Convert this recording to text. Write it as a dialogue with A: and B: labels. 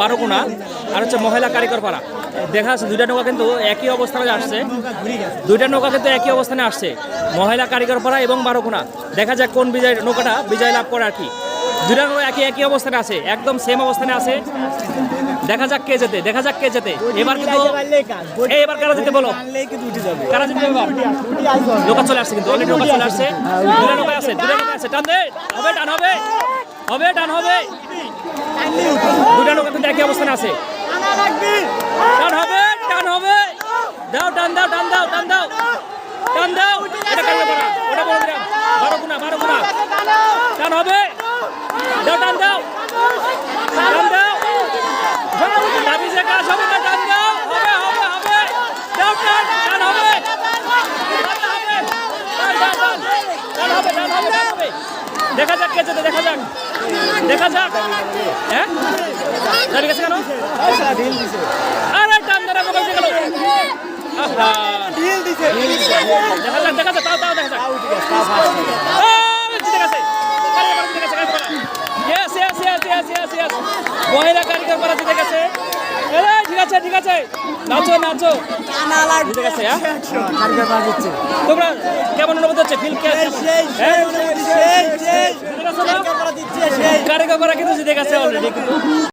A: বারোকোনা আর হচ্ছে মহিলা কারিগর পাড়া দেখা যাচ্ছে দুইটা নৌকা কিন্তু একই অবস্থানে আসছে। দুইটা নৌকা কিন্তু একই অবস্থানে আসছে। মহিলা কারিগর পাড়া এবং বারোকোনা দেখা যাক কোন বিজয়, নৌকাটা বিজয় লাভ করে আর কি। দুইটা নৌকা একই একই অবস্থানে আছে, একদম সেম অবস্থানে আছে। দেখা যাক কে যেতে দেখা যাক কে যেতে এবার কিন্তু এবার কারা যেতে বলো? কারা যেতে নৌকা চলে আসছে কিন্তু, অলরেডি নৌকা চলে আসছে। দুটা নৌকা আছে দুটা নৌকা আছে। টান দে! হবে, টান হবে! হবে টান হবে। দুটা লোক কিন্তু একই অবস্থানে আছে। টান হবে টান হবে। দাও টান দাও টান দাও টান দাও। টান দাও। ওটা বড় দিলাম বারো গুণা বারো গুণা। টান হবে দাও টান দাও টান দাও দাবি যে কাজ হবে না টান দাও হবে হবে হবে দাও টান টান হবে টান হবে টান টান টান টান হবে টান হবে টান হবে দেখা যাক কে যেতে দেখা যাক। দেখা যাক। হ্যাঁ? দাঁড়িয়ে গেছে কেন? আরে টান গেল। দেখা যাক দেখা যাক তাও তাও দেখা যাক। মহিলা কারিগর পাড়া জিতে গেছে। আরে ঠিক আছে ঠিক আছে। নাচো নাচো। হ্যাঁ? তোমরা কেমন অনুভূতি হচ্ছে? ফিল কে হ্যাঁ কাপড় কিন্তু জিতে গেছে অলরেডি